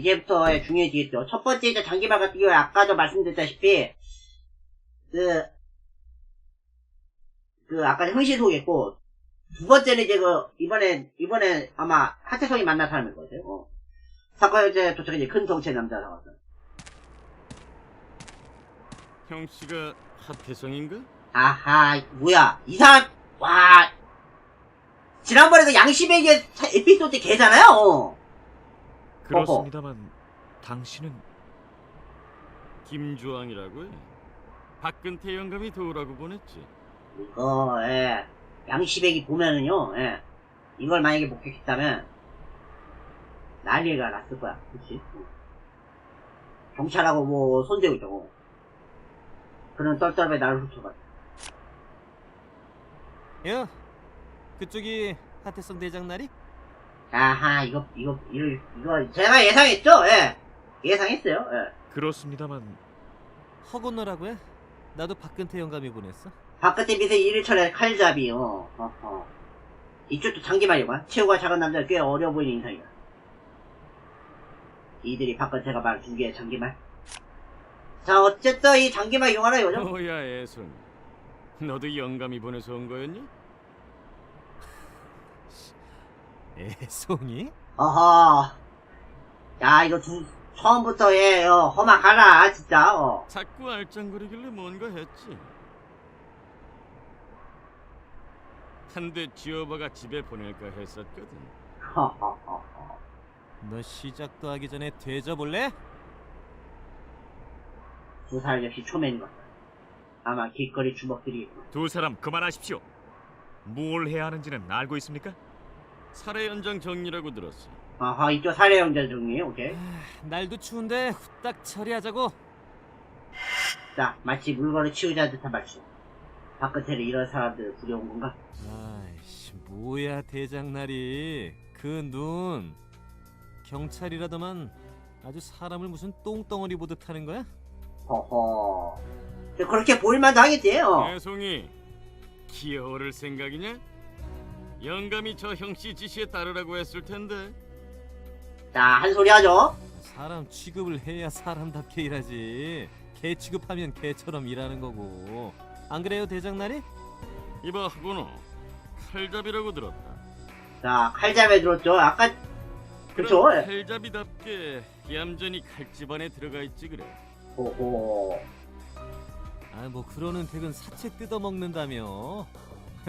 이제부터 중요해지겠죠. 첫 번째 이제 장기말 같은 경우에 아까도 말씀드렸다시피 그, 그 아까 흥시소겠고 두 번째는 이제 그 이번에 이번에 아마 하태성이 만난 사람일 거예요. 어. 사건에 이제 도착 이제 큰 덩치의 남자 나왔어. 형 씨가 하태성인가? 아하 뭐야 이 사람 와 지난번에 그 양심에게 에피소드 걔잖아요. 어. 그렇습니다만 당신은 김주왕이라고 해. 박근태 영감이 도우라고 보냈지. 이거 예. 양시백이 보면은요 예. 이걸 만약에 목격했다면 난리가 났을 거야 그치 경찰하고 뭐 손대고 있다고 그런 떨떨에 나를 훔쳐갔 야, 그쪽이 하태성 대장 날이? 아하 이거 이거 이거 이거 제가 예상했죠? 예. 예상했어요. 예. 그렇습니다만. 허건너라고 해? 나도 박근태 영감이 보냈어. 바깥에 빛에 일일철의 칼잡이 어 어허. 이쪽도 장기말이구만. 체구가 작은 남자 꽤 어려 보이는 인상이야. 이들이 바깥에가 말두 개의 장기말? 자 어쨌든 이 장기말 이용하라 이거죠 뭐야 애손. 너도 영감이 보내서 온 거였니? 애송이? 어허 야 이거 두 처음부터 얘 어, 험악하라 진짜 어 자꾸 알짱거리길래 뭔가 했지. 한 대 지어봐가 집에 보낼까 했었거든. 허허허허 너 시작도 하기 전에 되져볼래? 두살 역시 초면인 것 같다 아마 길거리 주먹들이 두 사람 그만하십시오. 뭘 해야 하는지는 알고 있습니까? 살해 현장 정리라고 들었어. 아하 이쪽 살해 형제 중에 오케이 날도 추운데 후딱 처리하자고. 자 마치 물건을 치우자 듯한 말씀 바깥에는 이런 사람들 두려운 건가 아이씨, 뭐야 대장날이. 그 눈. 경찰이라더만 아주 사람을 무슨 똥덩어리 보듯 하는 거야? 허허. 그렇게 보일만도 하겠지, 어. 애송이 기어오를 생각이냐? 영감이 저 형씨 지시에 따르라고 했을 텐데. 자, 한 소리 하죠. 사람 취급을 해야 사람답게 일하지. 개 취급하면 개처럼 일하는 거고. 안 그래요 대장날이? 이봐 하고노 칼잡이라고 들었다. 자, 칼잡이 들었죠. 아까? 그럼 칼잡이답게 얌전히 칼집 안에 들어가 있지 그래. 호호. 아 뭐 그러는 댁은 사채 뜯어 먹는다며.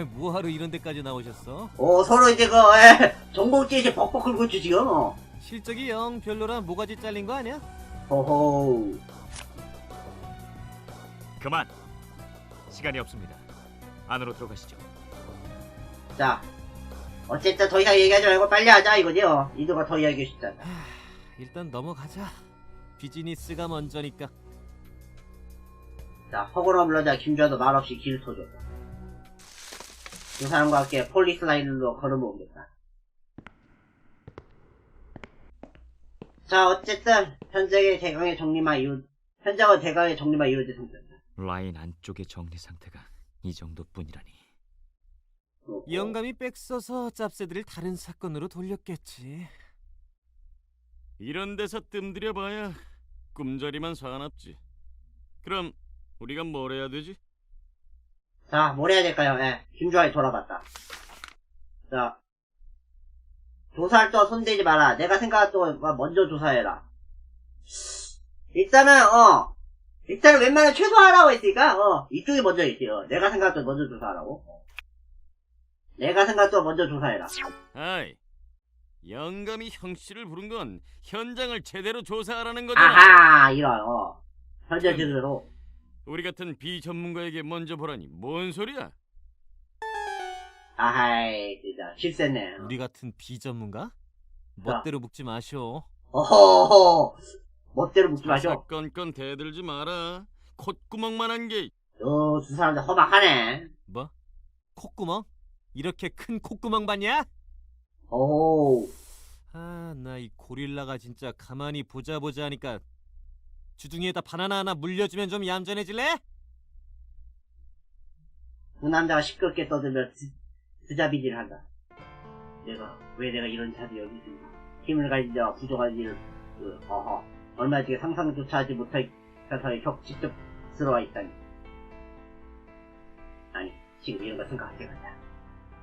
뭐하러 이런 데까지 나오셨어? 오, 서로 이제 그, 에, 전공지에서 벅벅 긁고 있지, 지금, 어. 실적이 영 별로라 모가지 잘린 거 아니야? 호호. 그만. 시간이 없습니다. 안으로 들어가시죠. 자. 어쨌든 더 이상 얘기하지 말고 빨리 하자, 이거죠. 이도가 더 이야기하고 싶다. 일단 넘어가자. 비즈니스가 먼저니까. 자, 허구로 물러자 김주아도 말없이 길을 터줬다. 두 사람과 함께 폴리스 라인으로 걸어모으겠다. 자, 어쨌든, 현장의 대강의 정리만 이루, 현장은 대강의 정리만 이루어진 상태다. 라인 안쪽의 정리 상태가 이 정도뿐이라니. 어, 영감이 백 써서 짭새들을 다른 사건으로 돌렸겠지. 이런 데서 뜸들여 봐야 꿈자리만 사납지. 그럼 우리가 뭘 해야 되지? 자, 뭘 해야 될까요? 예, 김주아이 돌아봤다. 자, 조사할 또 손대지 마라. 내가 생각한 또 먼저 조사해라. 일단은, 어, 일단은 웬만하면 최소화하라고 했으니까, 어, 이쪽이 먼저 있대요. 내가 생각한 또 먼저 조사하라고. 어. 내가 생각한 또 먼저 조사해라. 아이, 영감이 형씨를 부른 건 현장을 제대로 조사하라는 거잖아. 아하, 이런, 어. 현재 제대로. 우리 같은 비전문가에게 먼저 보라니 뭔 소리야? 아하이, 진짜, 실세네. 우리 같은 비전문가? 멋대로 묵지 마쇼. 어허허. 멋대로 묻지 마셔. 사건건 대들지 마라. 콧구멍만한 게 어, 두 사람들 허mak하네. 뭐? 콧구멍? 이렇게 큰 콧구멍 봤냐? 오. 아, 나 이 고릴라가 진짜 가만히 보자 보자 하니까 주둥이에다 바나나 하나 물려주면 좀 얌전해질래? 그 남자가 시끄럽게 떠들며 드, 드자비질을 한다. 내가 왜 내가 이런 자리 여기 있습니다. 힘을 가진 자와 부족한 일을 그, 어허. 얼마 뒤에 상상조차 하지 못할 가사의 혁 직접 들어와 있다니. 아니, 지금 이런 거 때가 아니야.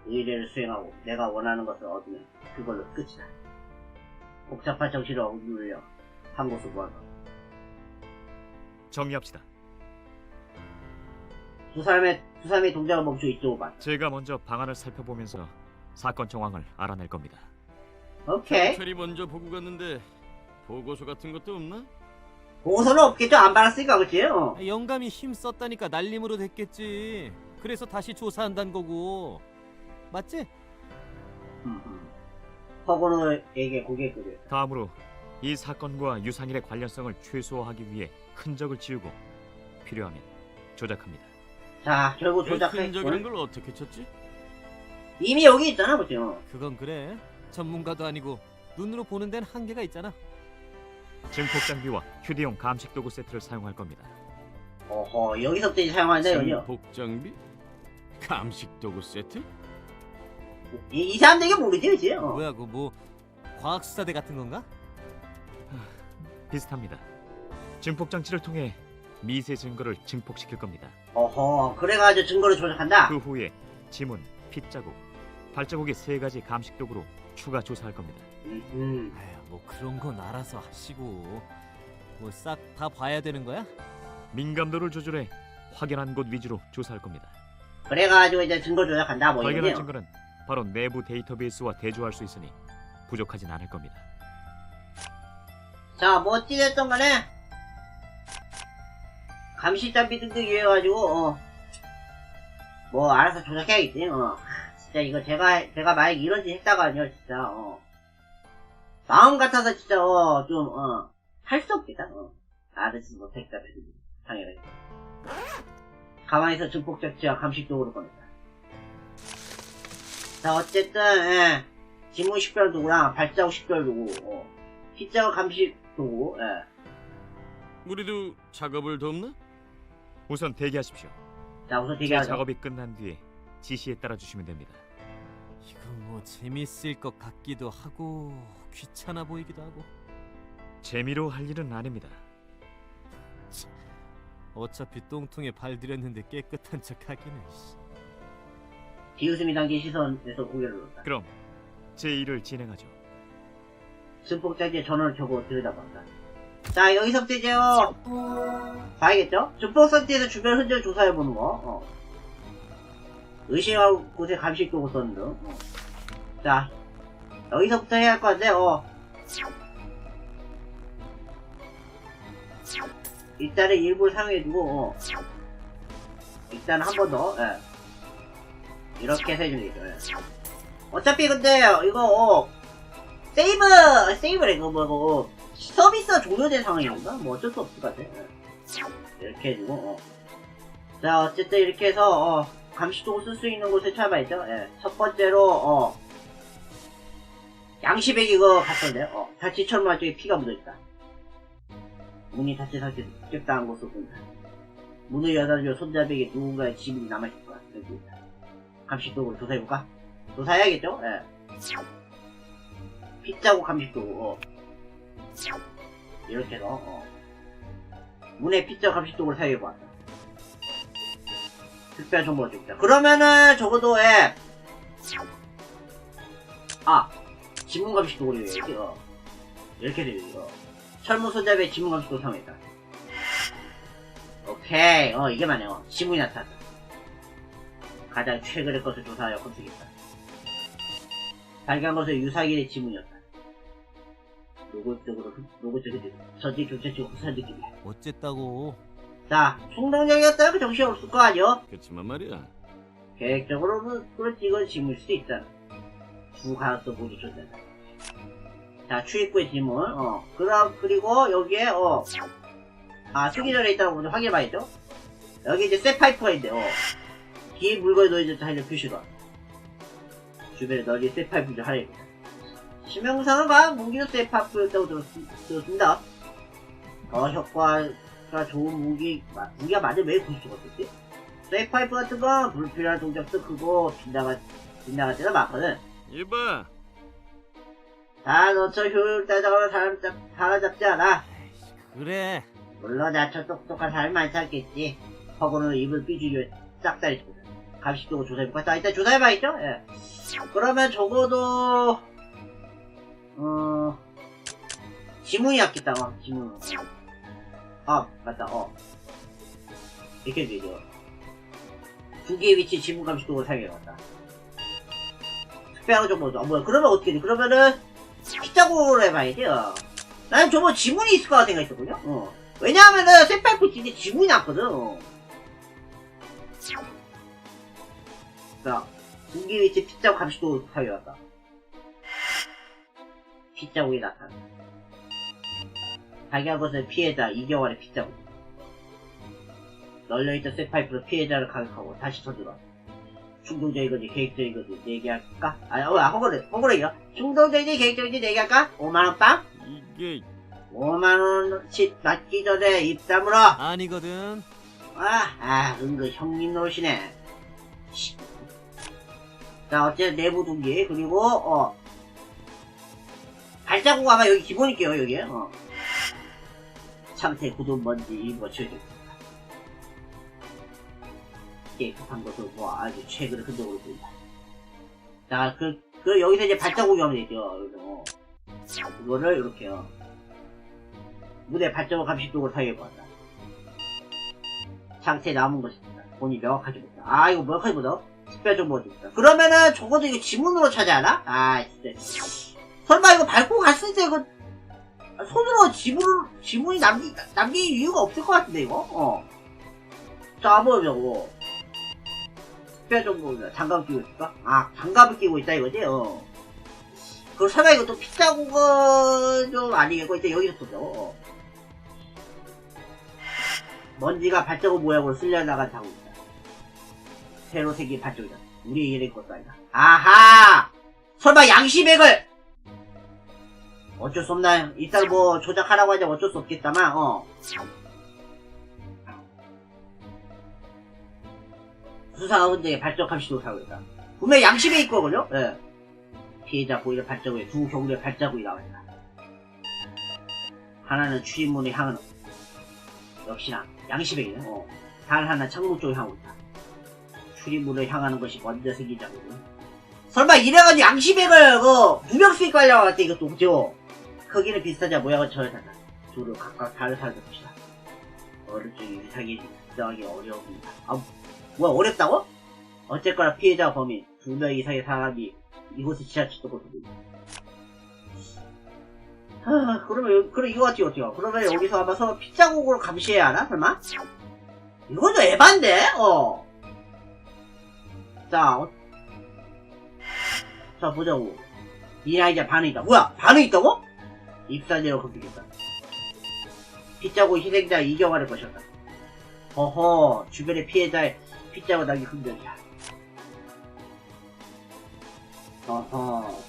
의뢰를 수행하고 내가 원하는 것을 얻으면 그걸로 끝이다. 복잡한 정신을 억누르려 한 곳을 모아서 정리합시다. 두 사람의 두 사람의 동작을 멈춰 이쪽으로 봐. 제가 먼저 방안을 살펴보면서 사건 정황을 알아낼 겁니다. 오케이. 경찰이 먼저 보고 갔는데 보고서 같은 것도 없나? 보고서는 없겠죠. 안 받았으니까 그치? 어. 아, 영감이 힘 썼다니까 날림으로 됐겠지. 그래서 다시 조사한다는 거고. 맞지? 음, 음. 허건호에게 고개 끄려. 다음으로 이 사건과 유상일의 관련성을 최소화하기 위해 흔적을 지우고 필요하면 조작합니다. 자, 결국 그 조작했 흔적이란 걸 어떻게 찾지? 이미 여기 있잖아? 어. 그건 그래. 전문가도 아니고 눈으로 보는 데는 한계가 있잖아. 증폭 장비와 휴대용 감식 도구 세트를 사용할 겁니다. 어허, 여기서부터 이제 사용하는데, 여기요. 복장비? 감식 도구 세트? 이, 이 사람들 이게 모르지, 그치? 어. 뭐야 그뭐 과학 수사대 같은 건가? 비슷합니다. 증폭 장치를 통해 미세 증거를 증폭시킬 겁니다. 어허, 그래가지고 증거를 조작한다? 그 후에 지문, 핏자국, 발자국의 세 가지 감식 도구로 추가 조사할 겁니다. 음, 음. 아휴 뭐 그런 건 알아서 하시고 뭐 싹 다 봐야 되는 거야? 민감도를 조절해 확연한 곳 위주로 조사할 겁니다. 그래가지고 이제 증거 조작한다, 뭐 발견한 이거네요. 증거는 바로 내부 데이터베이스와 대조할 수 있으니 부족하진 않을 겁니다. 자, 뭐 어찌됐든 간에, 감시장비 등등 이해가지고, 어, 뭐, 알아서 조작해야겠지, 어. 하, 진짜 이거 제가, 제가 만약 이런 짓 했다가요, 진짜, 어. 마음 같아서 진짜, 어, 좀, 어, 할 수 없겠다, 어. 알아서 못했다, 당연히. 가만히 있어 증폭장치와 감식도구를 꺼냈다. 자, 어쨌든, 예. 지문 식별 도구랑 발자국 식별 도구, 어. 피자와 감식 도구, 예. 우리도 작업을 돕나? 우선 대기하십시오. 자, 우선 제 대기하자. 작업이 끝난 뒤에 지시에 따라 주시면 됩니다. 이거 뭐 재밌을 것 같기도 하고 귀찮아 보이기도 하고 재미로 할 일은 아닙니다. 어차피 똥통에 발 들였는데 깨끗한 척 하기는 씨. 비웃음이 담긴 시선에서 고개를 눌렀다. 그럼 제 일을 진행하죠. 증폭장치에 전원을 켜고 들여다본다. 자, 여기서부터 이제, 어, 봐야겠죠? 증폭 상태에서 주변 흔적을 조사해보는 거, 어. 의심할 곳에 도구 썼는 등, 어. 자, 여기서부터 해야 할 건데, 어. 일단은 일부를 사용해두고, 어. 일단 한 번 더, 예. 이렇게 해서 해줄리죠, 예. 어차피 근데, 이거, 어, 세이브, 세이브래, 그거 뭐고, 서비스가 종료된 상황인가? 뭐 어쩔 수 없을 것 같아. 예. 이렇게 해주고, 어. 자, 어쨌든 이렇게 해서, 어, 감시도구 쓸 수 있는 곳을 찾아봐야죠. 예. 첫 번째로, 어, 양시백 이거 갔던데, 어, 다치철 말 쪽에 피가 묻어있다. 문이 닫힌 상태에서 습격당한 것으로 보인다. 문을 여닫으려 손잡이에 누군가의 지문이 남아있을 거야. 여기. 감시도구를 조사해볼까? 조사해야겠죠? 예. 핏자국 감식도구, 어. 이렇게 해서, 어. 문의 핏자국 감식도구를 사용해보았다. 특별 정보를 줍니다. 그러면은, 적어도, 예. 아, 지문 감식도구를 해야지, 어. 이렇게 되죠, 이거. 철문 손잡이에 지문 감식도구 사용했다. 오케이, 어, 이게 맞네요. 지문이 나타났다. 가장 최근의 것을 조사하여 검색했다. 발견한 것은 유사길의 지문이었다. 노골적으로, 노골적으로 전직 교체치고 후산 느낌이야. 어쨌다고 자, 충동적이었다면 그 정신 없을 거 아니요? 그렇지만 말이야. 계획적으로는 그렇지 이건 지문일 수도 있다. 두 가능성 모두 존재한다. 자, 출입구의 지문, 어. 그럼, 그리고 여기에, 어. 아, 쓰기 전에 있다고 먼저 확인해봐야죠. 여기 이제 쇠파이프가 있는데, 어. 뒤에 물건이 놓여졌다 하는 표시가. 주변에 널리 쇠파이프 좀 하래. 무기도 쇠파이프였다고 들었, 들었습니다. 어, 효과가 좋은 무기, 마- 무기가 왜 구할 수가 없겠지? 쇠파이프 같은 건 불필요한 동작도 크고 빗나가 빗나갈 때가 많거든. 이봐. 아, 너저 효율 따져서 사람 잡, 사로잡지 않아. 그래. 물론 나처 똑똑한 사람이 많지 않겠지. 허구는 입을 삐죽여 싹다리 고 감식적으로 조사해볼까? 자, 일단 조사해봐야겠죠? 예. 그러면 적어도, 어, 지문이 낫겠다, 어, 지문. 아, 맞다, 어. 이렇게 되죠. 두 개의 위치 지문 감식도로 사용해봤다. 특별한 정보도, 아, 뭐야, 그러면 어떻게 돼? 그러면은, 피자고를 해봐야지, 어. 나는 저거 지문이 있을 거라 생각했거든요, 어. 왜냐하면은, 셋파이프 뒤에 지문이 났거든, 어. 자, 두개 위치 피자고 감식도 사용해봤다. 피자고이 나타난다. 것은 피해자 이경환의 피자고. 널려있던 쇠파이프로 피해자를 가격하고 다시 쳐들어. 충동적이건지 계획적이건지 내기할까? 아니, 어, 허그래, 허그래요. 충동적이지 계획적이지 내기할까? 5만원 빵? 이게 5만원씩 맞기 전에 입 다물어! 아니거든. 아, 아, 은근 형님. 씨. 자, 어쨌든 내부 동기, 그리고, 어. 발자국 아마 여기 기본일게요, 여기. 어. 참새 굳은 먼지 일부가 지워져 있습니다. 깨끗한 것을 뭐 아주 최근의 흔적으로 보인다. 자, 그, 그, 여기서 이제 발자국이 하면 되죠, 여기서. 이거를 이렇게요. 무대 발자국 감식도로 사용해보았다. 상태에 남은 것입니다. 본이 명확하지 못해. 아, 이거 명확하지 못해. 특별 정보가 있다. 그러면은, 적어도 이거 지문으로 찾아야 하나? 아, 진짜. 설마 이거 밟고 갔을 때 이거, 손으로 지문을, 지문이 남기, 남길 이유가 없을 것 같은데, 이거? 어. 저거. 특별 정보입니다. 장갑을 끼고 있을까? 아, 장갑을 끼고 있다 이거지? 어. 그 설마 이거 또 피자국은 좀 아니겠고, 일단 여기서 또 어. 먼지가 발자국 모양으로 쓸려나간 자국이다. 새로 생긴 발자국이다. 우리의 일인 것도 아니다. 아하! 설마 양심액을! 어쩔 수 없나요? 일단 뭐 조작하라고 하자면 어쩔 수 없겠다만, 어. 수상한 흔적에 발적 감시도 사고 있다. 분명 양심에 있거든요? 예. 피해자 보이는 발자국에 두 경로의 발자국이 나와있다. 하나는 출입문을 향하는 역시나 양심이네. 어. 단 하나 창문 쪽을 향하고 있다. 출입문을 향하는 것이 먼저 생기자거든. 설마 이래가지고 양심액을 그 무명수익 관련 할 때 이것도 그죠? 크기는 비슷하자 모양은 저렴하다. 둘은 각각 다른 사람들 것이다. 어느 쪽이 유사하게 특정하기 어려웁니다. 아, 뭐야 어렵다고? 어쨌거나 피해자 범인 두 명 이상의 사람이 이곳에 지하철도 곳으로 하, 그러면, 여- 그럼 이거 어떻게, 어떻게, 그러면 여기서 아마 서로 피자국으로 감시해야 하나? 설마? 이건 좀 에반데? 어. 자, 어. 자, 보자고. 이 아이자 반응 있다. 뭐야? 반응 있다고? 입사제로 검색했다. 피자국 희생자 이경화를 보셨다. 어허, 주변의 피해자의 피자국 남긴 흔적이야. 어허.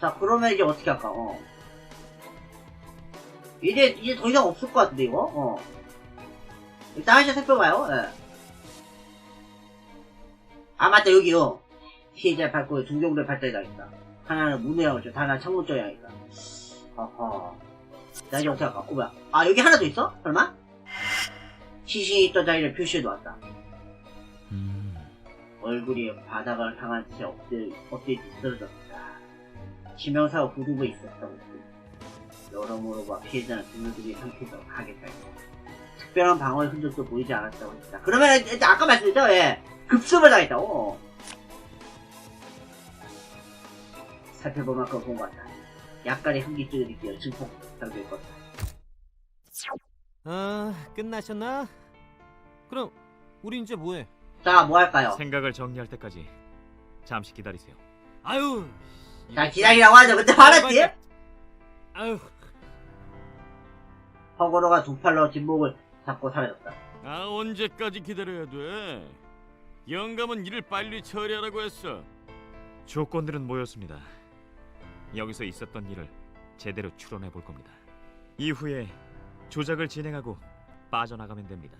자, 그러면 이제 어떻게 할까, 어. 이제, 이제 더 이상 없을 것 같은데, 이거? 어. 일단 한시 살펴봐요, 예. 아, 맞다, 여기요. 피해자 발코에 두 발달이 나있다. 하나는 있죠. 하나는 창문 쪽에 향했다. 어허. 자, 이제 어떻게 할까? 어, 뭐야. 아, 여기 하나 더 있어? 설마? 시신이 있던 자리를 표시해 놓았다. 음, 얼굴이 바닥을 향한 채 엎드, 엎드려 쓰러졌다. 치명사고 후두부에 있었다고 여러모로 봐 피해자는 등록이 상태에서 가겠다. 특별한 방어의 흔적도 보이지 않았다고 했다. 그러면 일단 아까 말씀드렸죠? 예. 급습을 당했다 고. 살펴보면 그거 본것 같다. 약간의 흥기증을 느끼어 증폭 상될 것 같다. 아, 끝나셨나? 그럼 우리 이제 뭐해? 자, 뭐 할까요? 생각을 정리할 때까지 잠시 기다리세요. 아유. 자, 기다리라고 하죠. 근데 말았지? 아유. 허거로가 두 팔로 뒷목을 잡고 사라졌다. 아 언제까지 기다려야 돼? 영감은 일을 빨리 처리하라고 했어. 조건들은 모였습니다. 여기서 있었던 일을 제대로 추론해 볼 겁니다. 이후에 조작을 진행하고 빠져나가면 됩니다.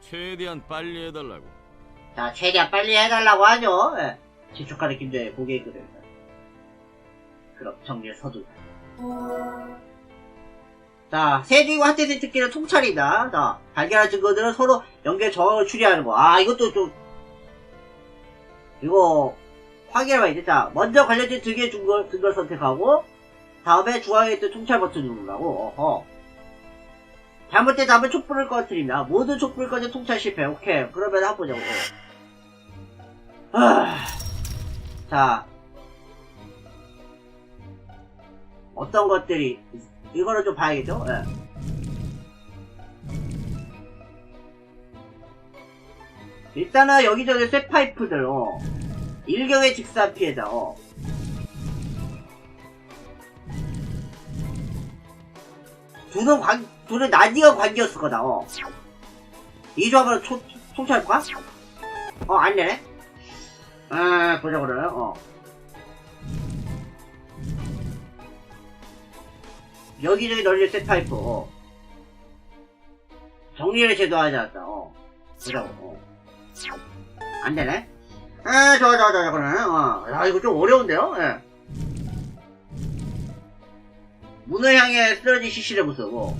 최대한 빨리 해달라고. 자, 최대한 빨리 해달라고 하죠. 예. 재촉하는 고개에 끄덕였다. 그럼 정리를 서두자. 자, 세주이고 하테스 특기는 통찰이다. 자, 발견한 증거들은 서로 연결 정황을 추리하는 거. 아, 이것도 좀, 이거, 확인해봐야 돼. 자, 먼저 관련된 두 개의 증거, 증거를 선택하고, 다음에 중앙에 있던 통찰 버튼 누르라고. 어허. 잘못된 답은 촛불을 꺼뜨립니다. 모든 촛불을 꺼져 통찰 실패. 오케이. 그러면 한번 보자고. 아, 자. 어떤 것들이, 이거를 좀 봐야겠죠? 예. 일단은 여기저기 쇠파이프들, 어. 일경의 직사 피해자, 어. 둘은 관, 둘은 나디가 관계였을 거다, 어. 이 조합으로 초, 통찰할까? 어, 안 되네? 아, 보자, 그래, 어. 여기저기 널린 셋파이프, 어. 정리를 제대로 하지 않았다, 어. 보자고, 어. 안 되네? 아, 좋아, 좋아, 좋아, 그러네, 어. 야, 이거 좀 어려운데요? 예. 문을 향해 쓰러진 모습, 어.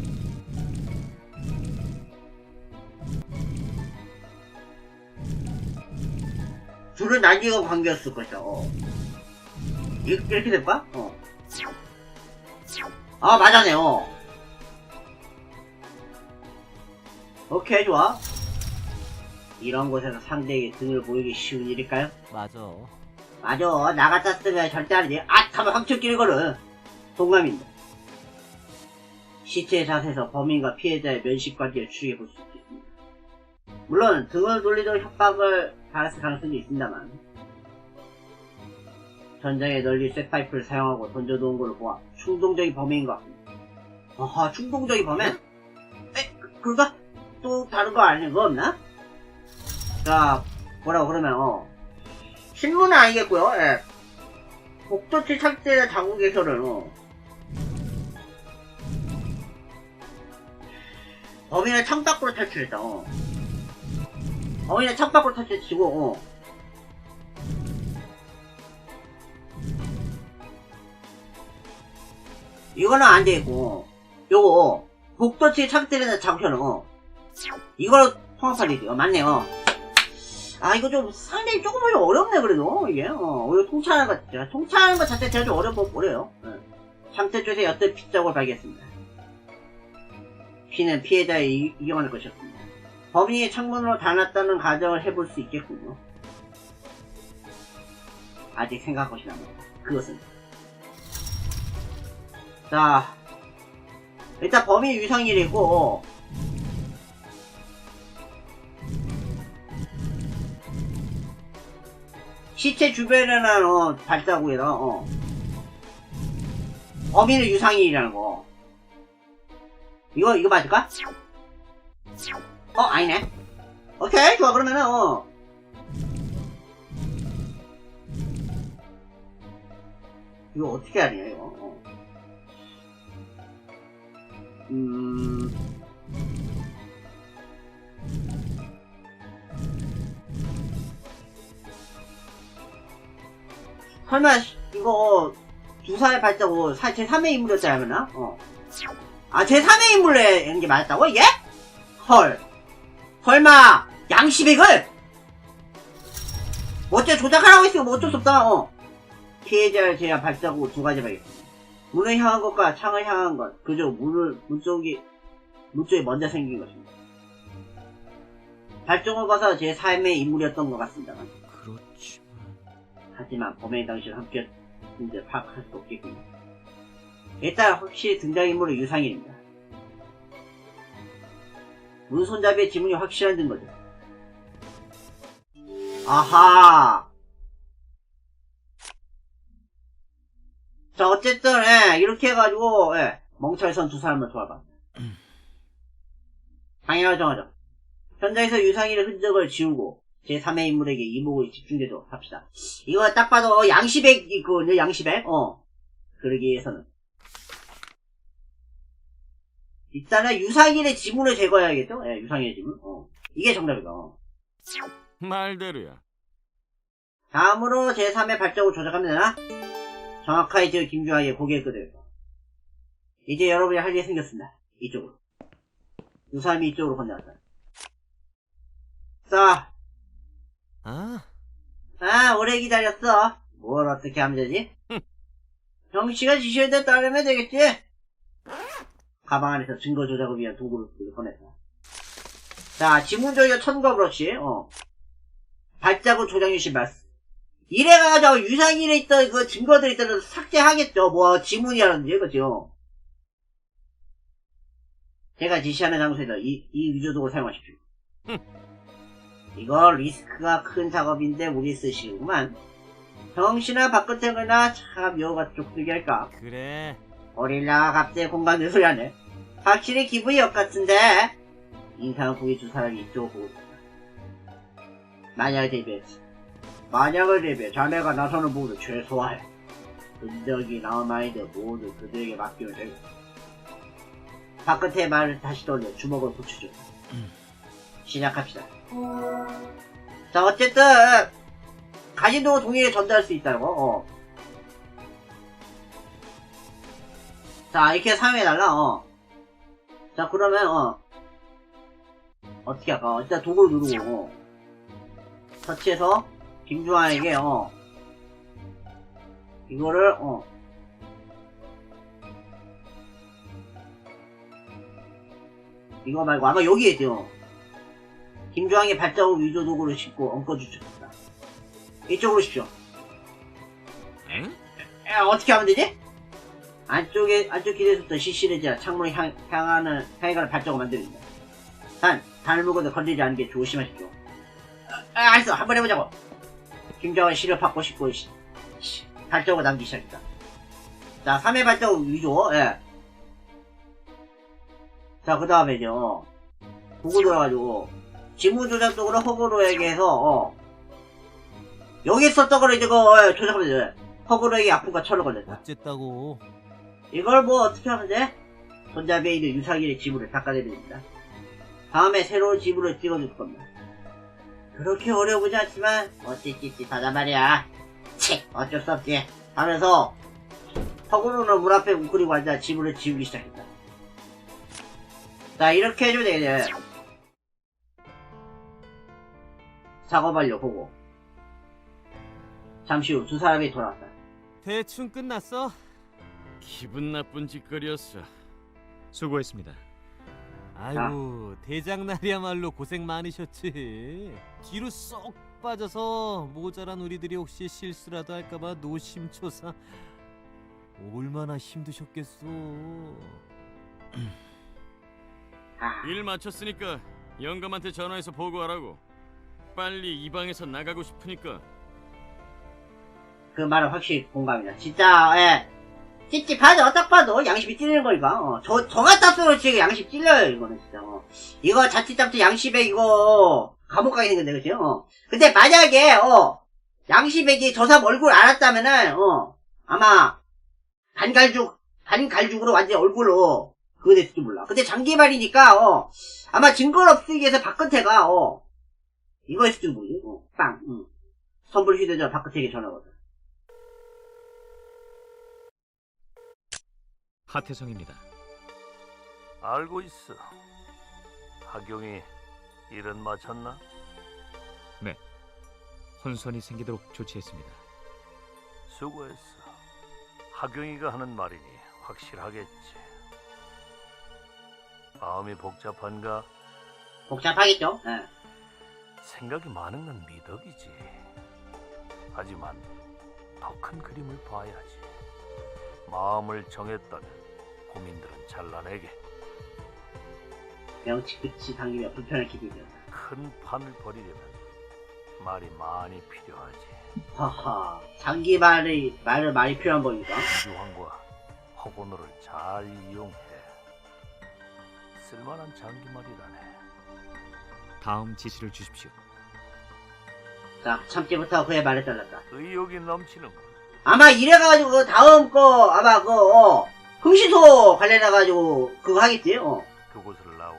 둘은 난이가 관계였을 것이다, 어. 이- 이렇게 될까? 어. 아, 맞아네, 어. 오케이, 좋아. 이런 곳에서 상대에게 등을 보이기 쉬운 일일까요? 맞아. 맞아, 나 같았으면 절대 아니지. 아, 타면 황철끼리 걸은. 동감입니다. 시체 자세에서 범인과 피해자의 면식 관계를 추리해 볼 수 있겠습니다. 물론 등을 돌리던 협박을 받았을 가능성도 있습니다만 전장에 널리 쇠파이프를 사용하고 던져놓은 걸로 보아 충동적인 범인인 것 같습니다. 아하, 충동적인 범인? 에, 그- 그러다 또 다른 거 아닌 거 없나? 자, 뭐라고 그러면 어 신문은 아니겠고요. 예. 복도치 착대 당국에서는 어. 범인을 창밖으로 탈출했다. 어. 범인을 창밖으로 탈출치고 어. 이거는 안 되겠고 요거 복도치 착대되는 장소는 어. 이걸로 통합하리죠. 맞네요. 아 이거 좀 상당히 조금 좀 어렵네 그래도. 이게 어 이거 통찰하는 것 통찰하는 것 자체가 좀 어려워 보여요. 예. 상태 쪽에 옅은 핏자국을 발견했습니다. 피는 피해자의 이- 이용할 것이었습니다. 범인이 창문으로 달았다는 가정을 해볼 수 있겠군요. 아직 생각할 것이 남았다. 그것은. 자 일단 범인 유상일이고 시체 주변에는 어, 발자국이라 어. 범인의 유상일이라는 거. 이거 이거 맞을까? 어 아니네. 오케이 좋아 그러면은 어. 이거 어떻게 되냐 이거. 어. 음. 설마 시- 이거 두사의 발자국 사- 제 3의 인물이었잖아 어. 아 제 3의 인물에 있는 게 맞았다고? 예? 헐 설마 양시백을 어째 조작하라고 했으면 뭐 어쩔 수 없다 어. 피해자를 제한 발자국 두 가지 발견했습니다 문을 향한 것과 창을 향한 것 그저 문을 문 쪽이 문 쪽에 먼저 생긴 것입니다 발종을 봐서 제 3의 인물이었던 것 같습니다 하지만 범행 당시를 함께했는데 파악할 수 없겠군요. 일단 확실히 등장인물은 유상일입니다. 문손잡이의 지문이 확실한 증거죠. 아하! 자, 어쨌든, 예, 이렇게 해가지고, 예, 멍청이선 두 사람을 도와봐. 당연하죠, 정하죠. 현장에서 유상일의 흔적을 지우고, 제3의 인물에게 이목을 집중되도록 합시다. 이거 딱 봐도 양시백 있거든요, 양시백. 어. 그러기 위해서는. 일단은 유상일의 지문을 제거해야겠죠? 예, 유상일의 지문. 어. 이게 정답이다. 어. 말대로야. 다음으로 제3의 발자국 조작하면 되나? 정확하게 지금 김주환의 고개를 끄덕였다. 이제 여러분이 할 일이 생겼습니다. 이쪽으로. 두 사람이 이쪽으로 건너왔다. 자, 아, 아, 오래 기다렸어. 뭘 어떻게 하면 되지? 형씨가 지시에 따르면 되겠지? 가방 안에서 증거 조작을 위한 도구를 꺼냈다. 자, 지문 조작 천거 브러쉬, 어. 발자국 조작 유시 말씀. 이래가지고 유상일에 있던 그 증거들이 있다면 삭제하겠죠. 뭐, 지문이라든지, 그죠? 제가 지시하는 장소에서 이, 이 위조도구를 사용하십시오. 이거 리스크가 큰 작업인데 우리 쓰시구만. 정신아 바깥에거나 참 족두기 할까? 그래. 고릴라가 갑자기 공간을 소리하네. 확실히 기분이 역 같은데? 인상 보기 두 사람이 있다. 만약을 대비했어. 만약을 대비해 자네가 나서는 모두 최소화해. 은덕이 남아있는 모두 그들에게 맡기면 되겠다. 바깥의 말을 다시 돌려 주먹을 붙여줘. 시작합시다. 자, 어쨌든, 가진도 동일에 전달할 수 있다고, 어. 자, 이렇게 사용해달라, 어. 자, 그러면, 어. 어떻게 할까? 어, 일단 도구를 누르고, 어. 터치해서, 김주환에게, 어. 이거를, 어. 이거 말고, 아마 여기에 있죠. 김주환의 발자국 위조 도구를 싣고 엉켜주셨다. 이쪽으로 오십시오. 응? 에, 어떻게 하면 되지? 안쪽에, 안쪽 길에서부터 시시해져 창문을 향, 향하는, 향해가는 발자국을 만듭니다. 단, 물건을 건드리지 않는 게 조심하십시오. 아, 알았어. 한번 해보자고. 김정은 씨를 받고 싶고, 시, 시, 발자국을 남기기 시작했다. 자, 3회 발자국 위조, 예. 자, 그 다음에요. 보고 들어가지고, 지문 조작 쪽으로 허브로에게서, 어. 여기 있었던 거를 이제 그, 예, 조작하면 돼. 허브로에게 아픔과 철을 걸렸다. 어쨌다고. 이걸 뭐 어떻게 하면 돼? 손잡이에 있는 유사기의 지문을 닦아내립니다. 다음에 새로운 지문을 찍어줄 겁니다. 그렇게 어려보지 않지만 어찌찌찌 하단 말이야. 치 어쩔 수 없지. 하면서 허구로는 문 앞에 웅크리고 앉아 지문을 지우기 시작했다. 자 이렇게 해주면 되겠네. 작업 완료 보고. 잠시 후 두 사람이 돌아왔다. 대충 끝났어? 기분 나쁜 짓거리였어. 수고했습니다. 아이고 대장날이야말로 고생 많으셨지. 뒤로 쏙 빠져서 모자란 우리들이 혹시 실수라도 할까봐 노심초사. 얼마나 힘드셨겠어. 아. 일 마쳤으니까 영감한테 전화해서 보고하라고. 빨리 이 방에서 나가고 싶으니까. 그 말은 확실히 공감이다. 진짜, 예. 찝찝하죠? 딱 봐도 양심이 찔리는 거니까. 어. 저, 저 같았으면 그렇지. 양심 찔려요, 이거는 진짜. 어. 이거 자칫자칫 양심에 이거, 감옥 가게 생겼네, 그치? 어. 근데 만약에, 어, 양심에게 저 사람 얼굴 알았다면은, 어, 아마, 반갈죽, 반갈죽으로 완전 얼굴로, 그거 됐을지 몰라. 근데 장기말이니까, 어, 아마 증거를 없애기 위해서 박근태가, 어, 이거 했을지 모르지. 어, 빵, 응. 선불 휴대전 박근태에게 전화거든. 하태성입니다. 알고 있어. 하경이 일은 마쳤나? 혼선이 생기도록 조치했습니다. 수고했어. 하경이가 하는 말이니 확실하겠지. 마음이 복잡한가? 복잡하겠죠? 예. 생각이 많은 건 미덕이지. 하지만 더 큰 그림을 봐야지. 마음을 정했다면 고민들은 잘라내게 명치 끝이 당기며 불편을 기대되었다. 큰 판을 벌이려면 말이 많이 필요하지. 하하, 장기 말이, 말을 많이 필요한 법이다. 주황과 허건호를 잘 이용해. 쓸만한 장기 말이라네. 다음 지시를 주십시오. 자, 참지부터 그의 말에 잘랐다. 의욕이 넘치는 아마 이래가지고 그 다음 거, 아마 그, 어, 흥시소 관련해가지고 그거 하겠지? 어. 그곳을 나와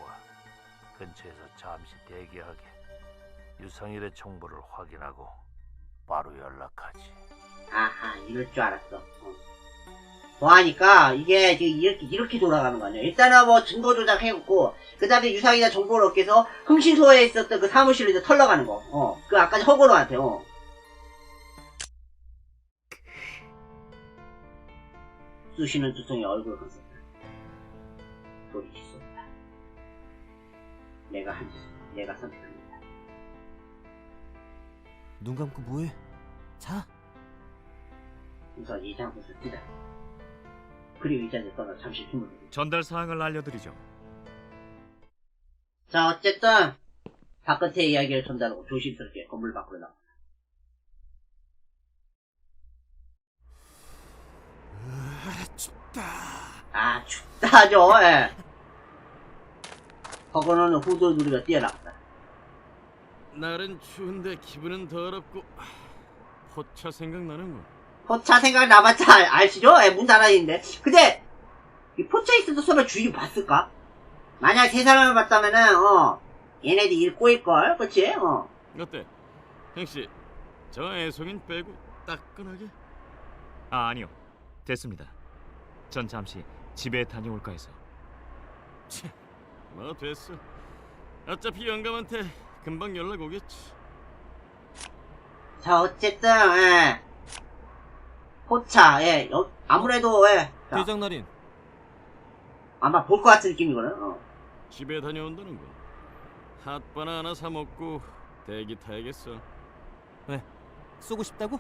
근처에서 잠시 대기하게. 유상일의 정보를 확인하고 바로 연락하지. 아하, 이럴 줄 알았어. 어. 뭐 하니까 이게 지금 이렇게, 이렇게 돌아가는 거 아니야. 일단은 뭐 증거 조작해갖고, 그 다음에 유상이나 정보를 얻기 위해서 흥신소에 있었던 그 사무실로 이제 털러가는 거. 어. 그 아까 허건호한테, 어. 쑤시는 두성이 얼굴을 감쌌다. 소리쳤다. 내가 한 짓, 내가 선택합니다. 눈 감고 뭐해? 자. 우선 이 장소에서 뛰다. 그리고 이 자리에 떠나 잠시 힘을 내고. 전달 사항을 알려드리죠. 자, 어쨌든, 바깥의 이야기를 전달하고 조심스럽게 건물 밖으로 나가. 춥다. 아, 춥다죠, 예. 허건호는 후드 누리가 뛰어나갔다. 날은 추운데 기분은 더럽고 포차 생각나는군. 포차 생각 나봤자 알- 아시죠? 예, 문 닫아있는데. 근데, 이 포차 있어도 설마 주인 봤을까? 만약 세 사람을 봤다면은, 어, 얘네들 일 꼬일걸, 그치? 어. 어때? 형씨, 저 애송인 빼고 따끈하게? 아 아니요. 됐습니다. 전 잠시 집에 다녀올까 해서. 뭐 됐어. 어차피 영감한테 금방 연락 오겠지. 자, 어쨌든, 예. 포차, 예, 여- 아무래도, 예. 자, 대장 날인 아마 볼 것 같은 느낌이거든, 어. 집에 다녀온다는 거. 핫바나 하나 사 먹고 대기 타야겠어. 쏘고 싶다고?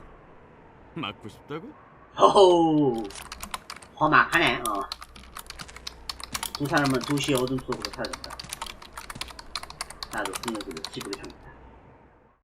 맞고 싶다고? 호호 험악하네 어. 두 사람은 도시의 어둠 속으로 사라졌다 나도 그녀들을 집으로 향했다